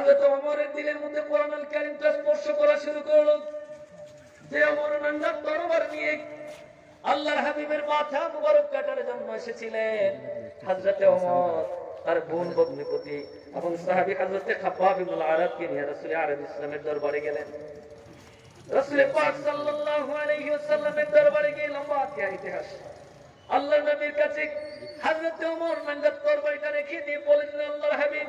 হাজরত ওমরের দিলের মধ্যে কোরআন কারিমটা স্পর্শ করা শুরু করল। যে ওমর নান্দার তরবার নিয়ে আল্লাহর হাবিবের মাথা মুবারক কাটার জন্য এসেছিলেন। হযরতে ওমর তার বোন ভগ্নিপতি এবং সাহাবী হযরতে খাব্বাব ইবনুল আরাবকে নিয়ে রাসূল আরব ইসলামের দরবারে গেলেন। রাসূল পাক সাল্লাল্লাহু আলাইহি ওয়াসাল্লামের দরবারে গিয়ে লম্বা ইতিহাস ইতিহাস। আল্লাহর নবীর কাছে হযরতে ওমর নাঙ্গাত তরবারিটা রেখে দিয়ে বলেছিলেন আল্লাহর হাবিব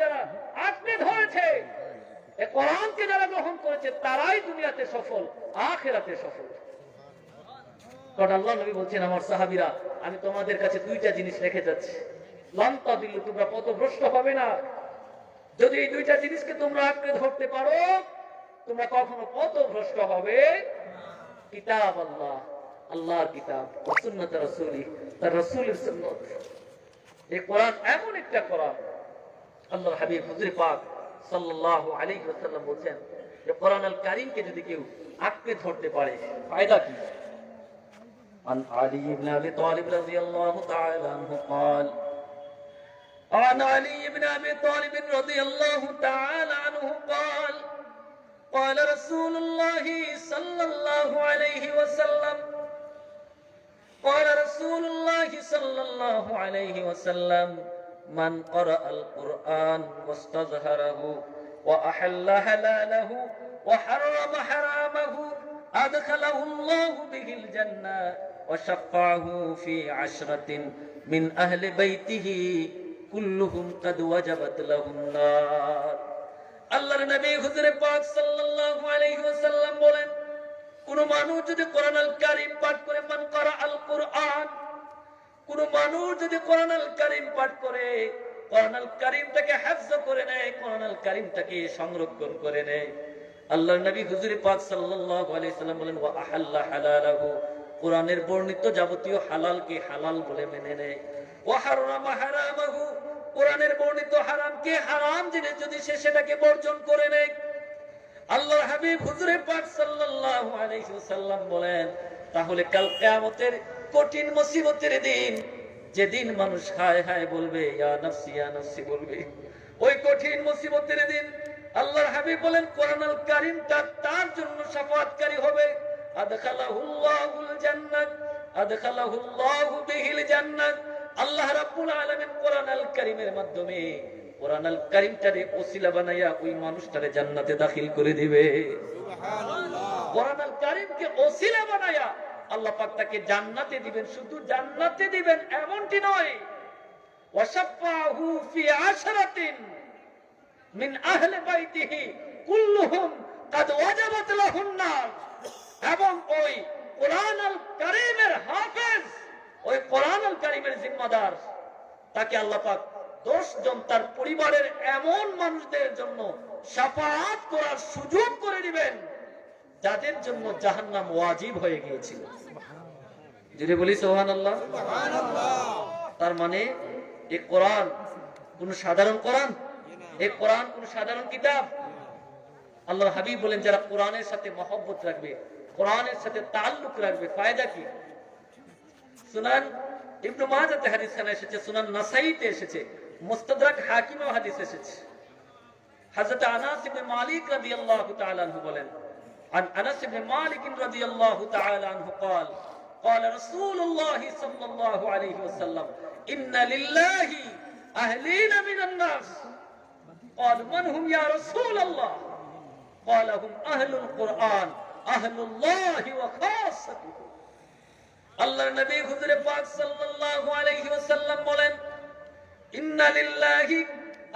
যারা ধরেছে যারা গ্রহণ করেছে, তারাই দুনিয়াতে সফল সফল। বলছেন, আমার সাহাবীরা, আমি তোমাদের কাছে দুইটা জিনিস রেখে যাচ্ছি। লন্তা দিল তোমরা পথভ্রষ্ট হবে না। যদি এই দুইটা জিনিসকে তোমরা আঁকড়ে ধরতে পারো, তোমরা কখনো পথভ্রষ্ট হবে কিতাব আল্লাহ, আল্লাহর কিতাব ও সুন্নত রাসূলি, তার রাসূলের সুন্নত। এই কোরআন এমন একটা কোরআন আল্লাহর হাবিব হুজুর পাক সাল্লাল্লাহু আলাইহি ওয়াসাল্লাম বলেন যে কোরআন আল কারীমকে যদি কেউ আঁকড়ে ধরতে পারে ফায়দা কি عن علي بن ابي طالب رضي الله تعالى عنه قال عن علي بن ابي طالب رضي الله تعالى عنه قال قال رسول الله صلى الله عليه وسلم قال رسول الله صلى الله عليه وسلم من قرأ القرآن واستظهره وأحل حلاله وحرم حرامه أدخله الله به الجنة وشفعه في عشرة من أهل بيته كلهم قد وجبت لهم النار আল্লাহর নবী হুজুরে পাক সাল্লাল্লাহু আলাইহি ওয়াসাল্লাম বলেন কোন মানুষ যদি কোরআন আল কারীম পাঠ করে মান করা আল কোরআন কোন মানুষ যদি কোরআন আল কারীম পাঠ করে কোরআন আল কারীমটাকে হিফজ করে নেয় কোরআন আল কারীমটাকে সংরক্ষণ করে নেয়। আল্লাহর নবী হুজুরে পাক সাল্লাল্লাহু আলাইহি সাল্লাম বলেন, ওয়া আহাল্লা হালালাহু কোরআনের বর্ণিত যাবতীয় হালালকে হালাল বলে মেনে নেয়। ওয়া হারামা হারামাহু কোরআনের বর্ণিত হারামকে হারাম জেনে যদি সে সেটাকে বর্জন করে নেয়। আল্লাহর হাবিব হুজুরে পাক সাল্লাল্লাহু আলাইহি ওয়াসাল্লাম বলেন, তাহলে কাল কিয়ামতের কঠিন মুসিবতের দিন। যেদিন মানুষ হায় হায় বলবে ইয়া নাফসি ইয়া নাফসি বলবে। ওই কঠিন মুসিবতের দিন আল্লাহর হাবিব বলেন কোরআন আল কারীমটা তার জন্য শাফাআতকারী হবে। আদখালাহুল্লাহুল জান্নাত আদখালাহুল্লাহু বিহিল জান্নাত। আল্লাহ রাব্বুল আলামিন কোরআন আল কারীমের মাধ্যমে কোরআন আল কারীমটারে ওসিলা বানাইয়া ওই মানুষটারে জান্নাতে দাখিল করে দিবে। কোরআন আল কারীমকে ওসিলা বানাইয়া আল্লাহ পাক তাকে জান্নাতে দিবেন, শুধু জান্নাতে দিবেন এমনটি নয়। ওয়াসাফাহু ফি আশরাতিন মিন আহলি বাইতিহি কুল্লুহুম কাদ ওয়াজাবাত লাহুন নার। এবং ওই কোরআন আল কারীমের হাফেজ, ওই কোরআন আল কারীমের জিম্মাদার, তাকে আল্লাহ পাক দশ জন তার পরিবারের এমন মানুষদের জন্য সাফাত করার সুযোগ করে দিবেন। যাদের জন্য জাহান্নাম ওয়াজিব হয়ে গিয়েছিল। যদি বলি সোহান আল্লাহ তার মানে এ কোরআন কোন সাধারণ কোরআন? এ কোরআন কোন সাধারণ কিতাব? আল্লাহ হাবিব বলেন, যারা কোরআনের সাথে মহব্বত রাখবে, কোরআনের সাথে তাল্লুক রাখবে, ফায়দা কি? সুনান ইবনু মাজাতে হাদিস খানা এসেছে, সুনান নাসাইতে এসেছে, মুস্তাদরাক হাকিমেও হাদিস এসেছে। হযরত আনাস ইবনে মালিক রাদিয়াল্লাহু তাআলা বলেন عن انس بن مالك رضي الله تعالى عنه قال قال رسول الله صلى الله عليه وسلم ان لله اهلين من الناس قالوا من هم يا رسول الله قال هم اهل القران اهل الله وخاصته আল্লাহর নবী হুজুরে পাক সাল্লাল্লাহু আলাইহি ওয়াসাল্লাম বলেন ইন্না লিল্লাহি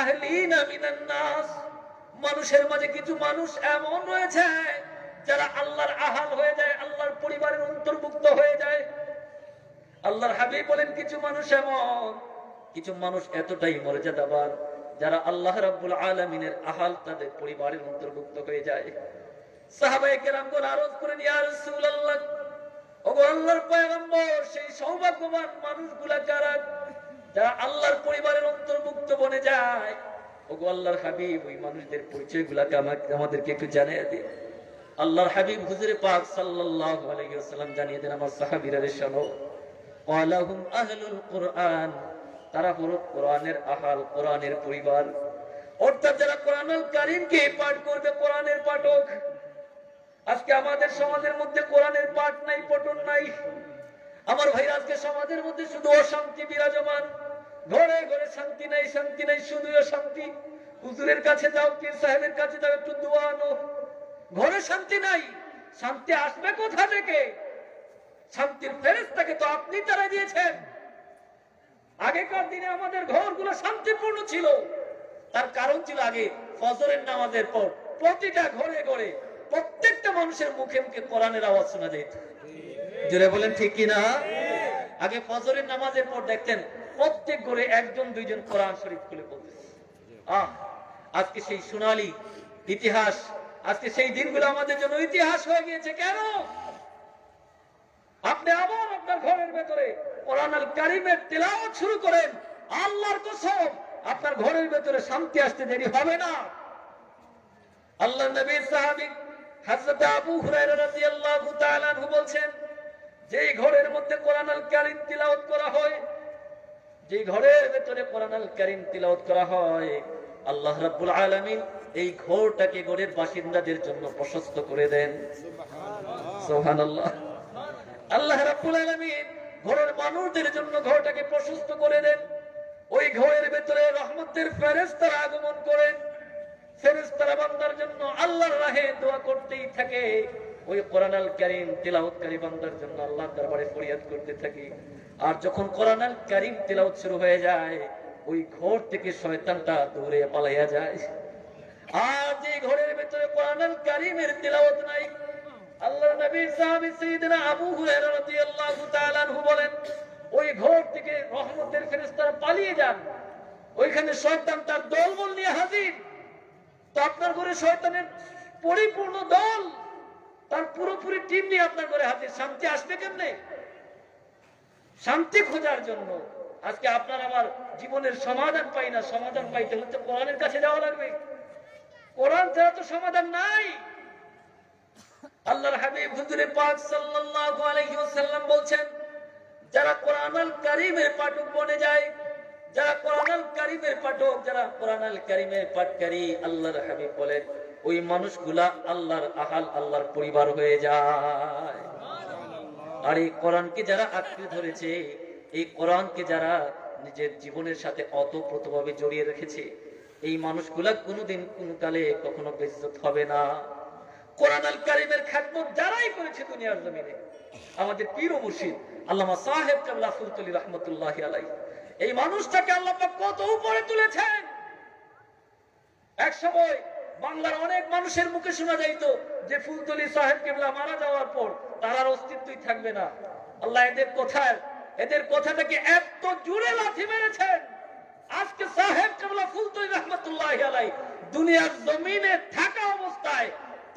আহলিনা মিনান নাস মানুষের মাঝে কিছু মানুষ এমন রয়েছে যারা আল্লাহর আহাল হয়ে যায়, আল্লাহর পরিবারের অন্তর্ভুক্ত হয়ে যায়, আল্লাহর হাবিব বলেন, কিছু মানুষ এমন, কিছু মানুষ এতটাই মর্যাদাবান, যারা আল্লাহ রাব্বুল আলামিনের আহাল তাদের পরিবারের অন্তর্ভুক্ত হয়ে যায়। করেন সেই মানুষগুলা কারা যারা আল্লাহর পরিবারের অন্তর্ভুক্ত বনে যায়, ওগো আল্লাহর হাবিব, ওই মানুষদের আমাদেরকে একটু জানিয়ে দিন। আল্লাহর হাবিব হুজুরে পাক সাল্লাল্লাহু আলাইহি ওয়াসাল্লাম জানিয়ে দেন, আমার সাহাবীরা রে শোনো ওয়ালাহুম আহলুল কুরআন। তারা হলো কোরআনের আহাল, কোরআনের পরিবার। অর্থাৎ যারা কোরআনুল কারীমকে পাঠ করবে, কোরআনের পাঠক। আজকে আমাদের সমাজের মধ্যে কোরআনের পাঠ নাই, পঠন নাই। আমার ভাই আজকে সমাজের মধ্যে শুধু অশান্তি বিরাজমান। ঘরে ঘরে শান্তি নাই শান্তি নাই শুধু অশান্তি। হুজুরের কাছে যাও, পীর সাহেবের কাছে যাও, একটু দোয়া আনো ঘরে শান্তি নাই। শান্তি আসবে কোথা থেকে? শান্তির ফেরেস্তাকে তো আপনি তারা দিয়েছেন। আগেকার দিনে আমাদের ঘরগুলো শান্তিপূর্ণ ছিল। তার কারণ ছিল আগে ফজরের নামাজের পর প্রতিটা ঘরে ঘরে প্রত্যেকটা মানুষের মুখে মুখে কোরআনের আওয়াজ শোনা যেত জোরে বলেন ঠিক কি না? আগে ফজরের নামাজের পর দেখতেন প্রত্যেক ঘরে একজন, দুইজন কোরআন শরীফ খুলে পড়তেছে আজকে সেই সোনালী ইতিহাস আজকে সেই দিনগুলো আমাদের জন্য ইতিহাস হয়ে গিয়েছে, কেন? আপনি আবার আপনার ঘরের ভেতরে কোরআন কারিমের তেলাওয়াত শুরু করেন, আল্লাহর কসম, আপনার ঘরের ভেতরে শান্তি আসতে দেরি হবে না। আল্লাহ নবী সাহাবী হযরত আবু হুরায়রা রাদিয়াল্লাহু তাআলা আনহু বলছেন, যেই ঘরের মধ্যে কোরআন কারীম তিলাওয়াত করা হয় যে ঘরের ভেতরে কোরআন আল কারীম তিলাওয়াত করা হয়, আল্লাহ রাব্বুল আলামিন এই ঘরটাকে ঘরের বাসিন্দাদের জন্য প্রশস্ত করে দেন। আল্লাহ ঘরের মানুষদের জন্য ঘরটাকে প্রশস্ত করে দেন। ওই ঘরের ভেতরে রহমতের ফেরেশতারা আগমন করেন। বান্দার জন্য রাহে দোয়া করতেই থাকে। ওই কারীম বান্দার জন্য দরবারে ফরিয়াদ করতে থাকে। আর যখন কোরআন কারীম শুরু হয়ে যায়, ওই ঘর থেকে শয়তানটা দৌড়ে পালাইয়া যায়। আর যে ঘরের ভেতরে কোরআন কারীমের তিলাওয়াত নাই। আল্লাহর নবীর সাহাবী সাইয়েদনা আবু হুরায়রা রাদিয়াল্লাহু তাআলা আনহু বলেন, ওই ঘর থেকে রহমতের ফেরেশতারা পালিয়ে যান। ওইখানে শয়তান তার দলবল নিয়ে হাজির। তো আপনার ঘরে শয়তানের পরিপূর্ণ দল, তার পুরোপুরি টিম নিয়ে আপনার ঘরে হাজির। শান্তি আসবে কেমনে? শান্তি খোঁজার জন্য। আজকে আপনার আমার জীবনের সমাধান পাই না, সমাধান পাইতে হলে তো কোরআনের কাছে যাওয়া লাগবে। কোরআন ছাড়া তো সমাধান নাই। আল্লাহর হাবিব হুজুরে পাক সাল্লাল্লাহু আলাইহি ওয়াসাল্লাম বলছেন যারা কোরআনুল কারীমের পাঠক বনে যায় যারা কোরআনুল কারীমের পাঠক যারা কোরআনুল কারীমের পাঠকারী আল্লাহর হাবিব বলেন ওই মানুষগুলা আল্লাহর আহাল আল্লাহর পরিবার হয়ে যায়। আর এই কোরআনকে যারা আঁকড়ে ধরেছে এই কোরআনকে যারা নিজের জীবনের সাথে অতপ্রতভাবে জড়িয়ে রেখেছে এই মানুষগুলা কোনোদিন কোন কালে কখনো বেজ্জত হবে না। কোরআন কারিমের খেদমত যারাই করেছে দুনিয়ার জমিনে, আমাদের পীর মুর্শিদ আল্লামা সাহেব রহমতুল্লাহ আলাই এই মানুষটাকে কত উপরে তুলেছেন। এক সময় বাংলার অনেক মানুষের মুখে শোনা যাইতো যে ফুলতলি সাহেব কেবলা মারা যাওয়ার পর তার অস্তিত্বই থাকবে না। আল্লাহ এদের কথায়, এদের কথাটাকে এত জুড়ে লাথি মেরেছেন আজকে সাহেব কেবলা ফুলতলি রহমতুল্লাহ আলাই দুনিয়ার জমিনে থাকা অবস্থায়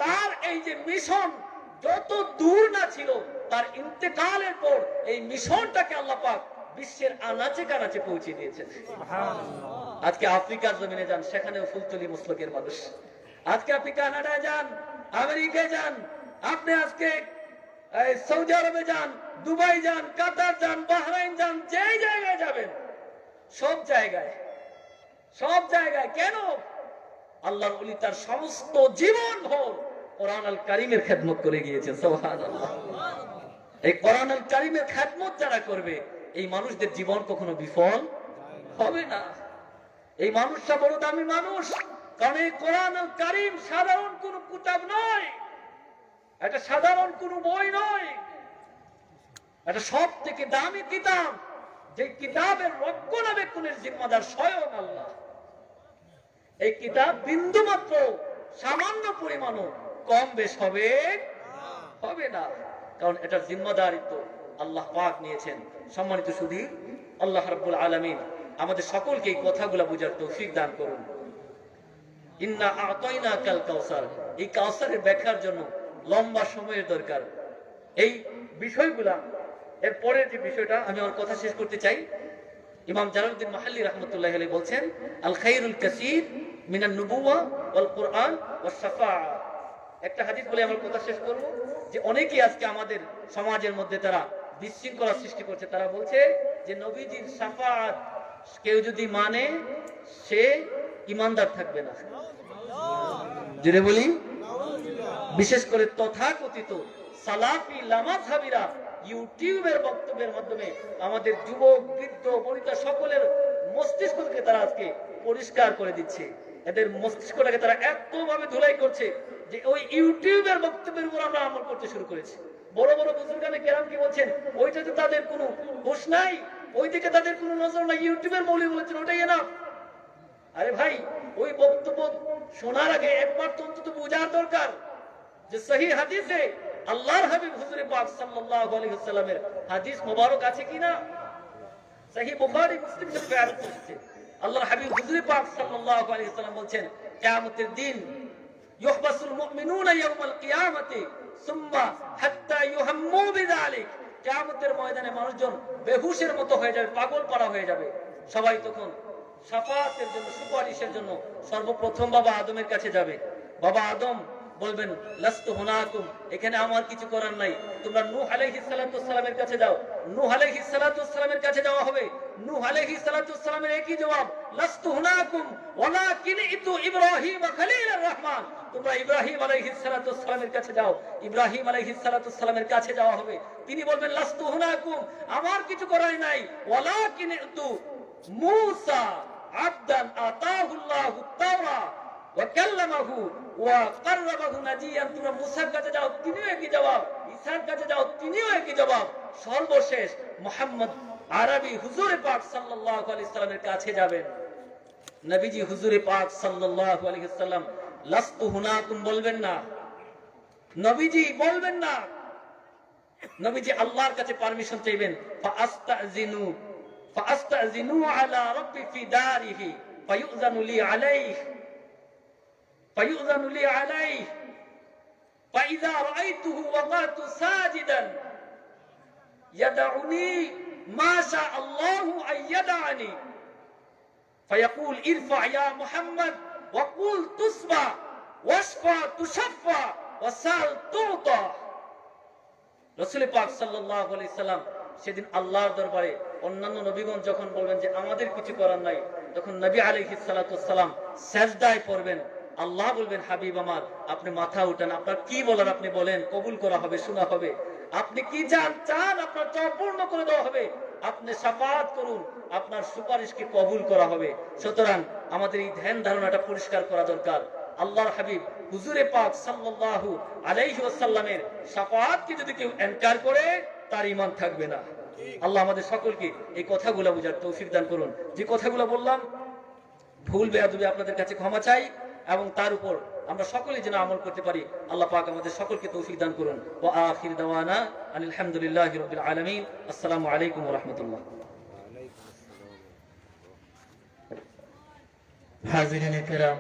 তার এই যে মিশন যত দূর না ছিল তার ইন্তেকালের পর এই মিশনটাকে আল্লাহ পাক বিশ্বের আনাচে কানাচে পৌঁছে দিয়েছেন। আজকে আফ্রিকার জমিনে যান সেখানেও ফুলতলি মুসলকের মানুষ। আজকে আপনি কানাডায় যান আমেরিকায় যান আপনি আজকে সৌদি আরবে যান দুবাই যান কাতার যান বাহরাইন যান যে জায়গায় যাবেন সব জায়গায় সব জায়গায়। কেন? আল্লাহর ওলি তার সমস্ত জীবন ভর কোরআন আল কারিমের খেদমত করে সোহান এই কোরআন আল কারিমের খেদমত যারা করবে, এই মানুষদের জীবন কখনো বিফল হবে না। এই মানুষটা বড় দামি মানুষ, কারণ এই কোরআন আল কারিম সাধারণ কোন কিতাব নয়। এটা সাধারণ কোন বই নয়। এটা সব থেকে দামি কিতাব যে কিতাবের রক্ষণাবেক্ষণের জিম্মাদার স্বয়ং আল্লাহ। এই কিতাব বিন্দু মাত্র সামান্য পরিমাণও কম বেশ হবে? হবে না। কারণ এটার জিম্মাদারিত্ব আল্লাহ পাক নিয়েছেন। সম্মানিত সুধী, আল্লাহ রাব্বুল আলামিন আমাদের সকলকে এই কথাগুলো বুঝার তৌফিক দান করুন। ইন্না আতাইনা কাল কাউসার। এই কাউসারের ব্যাখ্যার জন্য লম্বা সময়ের দরকার। এই বিষয়গুলা, এর পরের যে বিষয়টা আমি আমার কথা শেষ করতে চাই। ইমাম জালালউদ্দিন মাহাল্লি রহমতুল্লাহ আলাইহি বলছেন, আল খাইরুল কাসীর মিনান নুবুওয়া ওয়াল কুরআন ওয়াস শাফাআ। একটা হাদিস বলে আমার কথা শেষ করব, যে অনেকেই আজকে আমাদের সমাজের মধ্যে তারা বিশৃঙ্খলা সৃষ্টি করছে। তারা বলছে যে নবীজির শাফাআত কেউ যদি মানে সে ইমানদার থাকবে না। যদি বলি। বিশেষ করে তথাকথিত সালাফি লামাজহাবিরা ইউটিউবের বক্তব্যের মাধ্যমে আমাদের যুবক, বৃদ্ধ, বনিতা সকলের মস্তিষ্ককে তারা আজকে পরিষ্কার করে দিচ্ছে। এদের মস্তিষ্কটাকে তারা এতভাবে ধুলাই করছে যে ওই ইউটিউবের বক্তব্যের উপর আমরা আমল করতে শুরু করেছি। বড় বড় বুজুর্গানে কেরাম কি বলছেন ওইটাতে তাদের কোনো হুশ নাই ওই দিকে তাদের কোনো নজর নাই, ইউটিউবের মৌলী বলেছেন ওটাই এনাফ আরে ভাই, ওই বক্তব্য শোনার আগে একবার তো অন্তত বোঝার দরকার যে সহি হাদিসে আল্লাহর হাবিব হুজুরে পাক সাল্লাল্লাহু আলাইহি ওয়াসাল্লামের হাদিস মোবারক আছে কিনা। সহি বুখারী, মুসলিম শরীফে এসেছে আল্লাহর হাবিব হুজুরে পাক সাল্লাল্লাহু আলাইহি ওয়াসাল্লাম বলছেন, কিয়ামতের দিন ইউহবাসুল মুমিনুনা ইয়াউমাল কিয়ামাতি সুম্মা হাত্তা ইউহাম্মু বিযালিক। কিয়ামতের ময়দানে মানুষজন বেহুশের মতো হয়ে যাবে, পাগল পারা হয়ে যাবে। সবাই তখন সাফাতের জন্য, সুপারিশের জন্য সর্বপ্রথম বাবা আদমের কাছে যাবে। বাবা আদম বলবেন, লাস্তু হুনাকুম, এখানে আমার কিছু করার নাই। তোমরা নূহ আলাইহিস সালাতু সালামের কাছে যাও। নূহ আলাইহিস সালাতু সালামের কাছে যাওয়া হবে। নূহ একই জবাব, লাস্তু হুনাকুম, ওয়ালাকিন ইতু ইব্রাহিম খলিলুর রহমান। তোমরা ইব্রাহিম কাছে যাও, ইব্রাহিম কাছে যাওয়া হবে। তিনি বলবেন, লাস্তু হুনাকুম, আমার কিছু করার নাই। ওয়ালাকিন ইতু মুসা আতাহুল্লাহু তাওরা ওয়া কাররাবাহু নাজিয়ান। তোমরা মুসার কাছে যাও, তিনিও একই জবাব ঈসার কাছে যাও, তিনিও একই জবাব। সর্বশেষ মুহাম্মদ আরবি হুজুরে পাক সাল্লাল্লাহু আলাইহি সাল্লামের কাছে যাবেন নবীজি হুজুরে পাক সাল্লাল্লাহু আলাইহি সাল্লাম লাস্তু হুনাকুম বলবেন না নবীজি বলবেন না নবীজি আল্লাহর কাছে পারমিশন চাইবেন ফাআস্তাজিনু ফাআস্তাজিনু আলা রাব্বি ফি দারিহি ফায়ুযানু লি আলাইহি فيؤذن لي عليه فإذا رأيته وقعت ساجدا يدعني ما شاء الله أن يدعني فيقول ارفع يا محمد وقل تسمع واشفع تشفع وسال تعطى রসুল পাক সাল্লাল্লাহু আলাইহি সাল্লাম সেদিন আল্লাহর দরবারে অন্যান্য নবীগণ যখন বলবেন যে আমাদের কিছু করার নাই তখন নবী আলাইহিস সালাতু সালাম সেজদায় পড়বেন আল্লাহ বলবেন হাবিব আমার আপনি মাথা উঠান আপনার কি বলার আপনি বলেন কবুল করা হবে শোনা হবে আপনি কি চান? চান আপনার চাওয়া পূর্ণ করে দেওয়া হবে। আপনি সাফাত করুন আপনার সুপারিশকে কবুল করা হবে। সুতরাং আমাদের এই ধ্যান ধারণাটা পরিষ্কার করা দরকার। আল্লাহর হাবিব হুজুরে পাক সাল্লাল্লাহু আলাইহি ওয়াসাল্লামের সাফাতকে যদি কেউ এনকার করে তার ঈমান থাকবে না। আল্লাহ আমাদের সকলকে এই কথাগুলো বুঝার তৌফিক দান করুন। যে কথাগুলো বললাম ভুল বেয়াদবি আপনাদের কাছে ক্ষমা চাই এবং তার উপর আমরা সকলে যেন আমল করতে পারি। আল্লাহ পাক আমাদের সকলকে তৌফিক দান করুন। ওয়া আখির দাওয়ানা আলহামদুলিল্লাহি রাব্বিল আলামিন। আসসালামু আলাইকুম রাহমাতুল্লাহ। হাজিরিন কেরাম,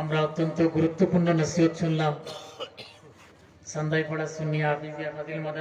আমরা অত্যন্ত গুরুত্বপূর্ণ নসিহত শুনলাম। হাফিজিয়া ফাজিল মাদার